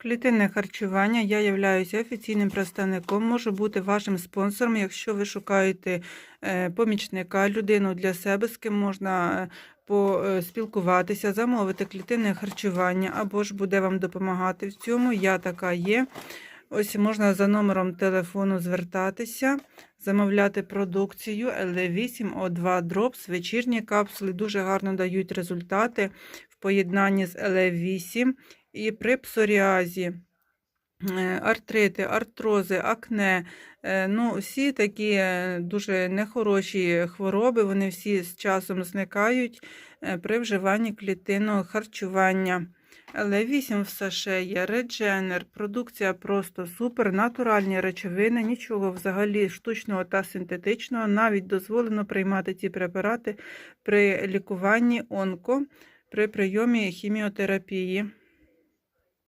Клітинне харчування. Я являюся офіційним представником, можу бути вашим спонсором, якщо ви шукаєте е, помічника, людину для себе, з ким можна е, поспілкуватися, замовити клітинне харчування або ж буде вам допомагати в цьому. Я така є. Ось можна за номером телефону звертатися, замовляти продукцію LE8O2 Drops, вечірні капсули дуже гарно дають результати в поєднанні з LE8 і при псоріазі. е, Артрити, артрози, акне, е, ну, всі такі е, дуже нехороші хвороби, вони всі з часом зникають при вживанні клітинного харчування. Але 8 в саше є, редженер, продукція просто супер, натуральні речовини, нічого взагалі штучного та синтетичного. Навіть дозволено приймати ці препарати при лікуванні онко, при прийомі хіміотерапії.